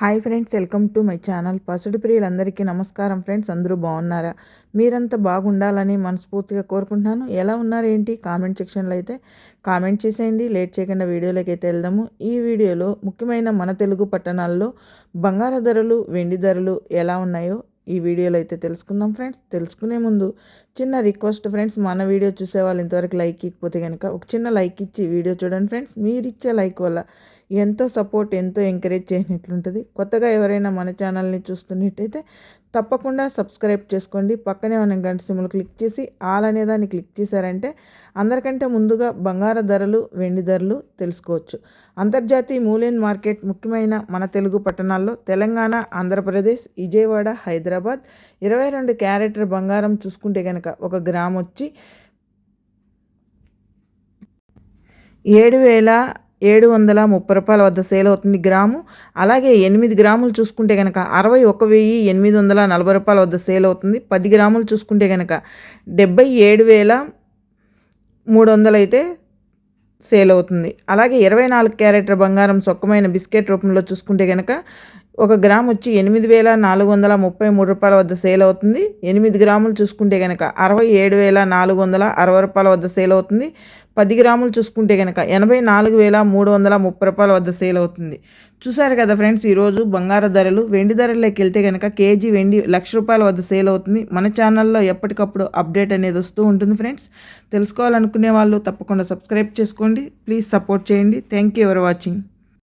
Hi friends welcome to my channel. పసుడు ప్రియులందరికీ నమస్కారం friends అందరూ బాగున్నారా? మీరంతా బాగుండాలని మనస్ఫూర్తిగా కోరుకుంటున్నాను. ఎలా ఉన్నారు ఏంటి? కామెంట్ సెక్షన్లో అయితే కామెంట్ చేసేయండి. లేట్ చేయకుండా వీడియోలోకి అయితే వెళ్దాము. ఈ వీడియోలో ముఖ్యమైన మన తెలుగు పట్టణాల్లో బంగారు ధరలు వెండి ధరలు ఎలా ఉన్నాయో ఈ వీడియోలో అయితే తెలుసుకుందాం ఫ్రెండ్స్. తెలుసుకునే ముందు చిన్న రిక్వెస్ట్ ఫ్రెండ్స్ మన వీడియో చూసే వాళ్ళు ఇంతవరకు లైక్ ఇకపోతే కనుక ఒక చిన్న లైక్ ఇచ్చి వీడియో చూడండి ఫ్రెండ్స్ మీరు ఇచ్చే లైక్ వల్ల ఎంతో సపోర్ట్ ఎంతో ఎంకరేజ్ చేసినట్లుంటుంది కొత్తగా ఎవరైనా మన ఛానల్ని చూస్తున్నట్టయితే తప్పకుండా సబ్స్క్రైబ్ చేసుకోండి. పక్కనే మనం గంట సిమ్లు క్లిక్ చేసి ఆల్ అనే దాన్ని క్లిక్ చేశారంటే అందరికంటే ముందుగా బంగార ధరలు వెండి ధరలు తెలుసుకోవచ్చు. అంతర్జాతీయ మూలేన్ మార్కెట్ ముఖ్యమైన మన తెలుగు పట్టణాల్లో తెలంగాణ ఆంధ్రప్రదేశ్ విజయవాడ హైదరాబాద్. ఇరవై రెండు క్యారెటర్ బంగారం చూసుకుంటే కనుక ఒక గ్రామ్ వచ్చి ఏడు వేల ఏడు వందల ముప్పై రూపాయల వద్ద సేల్ అవుతుంది గ్రాము. అలాగే ఎనిమిది గ్రాములు చూసుకుంటే కనుక అరవై ఒక వెయ్యి ఎనిమిది వందల నలభై రూపాయల వద్ద సేల్ అవుతుంది. పది గ్రాములు చూసుకుంటే కనుక డెబ్బై ఏడు వేల మూడు వందలు అయితే సేల్ అవుతుంది. అలాగే ఇరవై నాలుగు క్యారెటర్ బంగారం సొక్కమైన బిస్కెట్ రూపంలో చూసుకుంటే కనుక ఒక గ్రామ్ వచ్చి ఎనిమిది వేల నాలుగు వందల ముప్పై మూడు రూపాయల వద్ద సేల్ అవుతుంది. ఎనిమిది గ్రాములు చూసుకుంటే కనుక అరవై ఏడు వేల నాలుగు వందల అరవై రూపాయల వద్ద సేల్ అవుతుంది. పది గ్రాములు చూసుకుంటే కనుక ఎనభై నాలుగు వేల మూడు వందల ముప్పై రూపాయల వద్ద సేల్ అవుతుంది. చూసారు కదా ఫ్రెండ్స్ ఈరోజు బంగారు ధరలు వెండి ధరల్లోకి వెళ్తే కనుక కేజీ వెండి లక్ష రూపాయల వద్ద సేల్ అవుతుంది. మన ఛానల్లో ఎప్పటికప్పుడు అప్డేట్ అనేది వస్తూ ఉంటుంది ఫ్రెండ్స్. తెలుసుకోవాలనుకునే వాళ్ళు తప్పకుండా సబ్స్క్రైబ్ చేసుకోండి. ప్లీజ్ సపోర్ట్ చేయండి. Thank you for watching.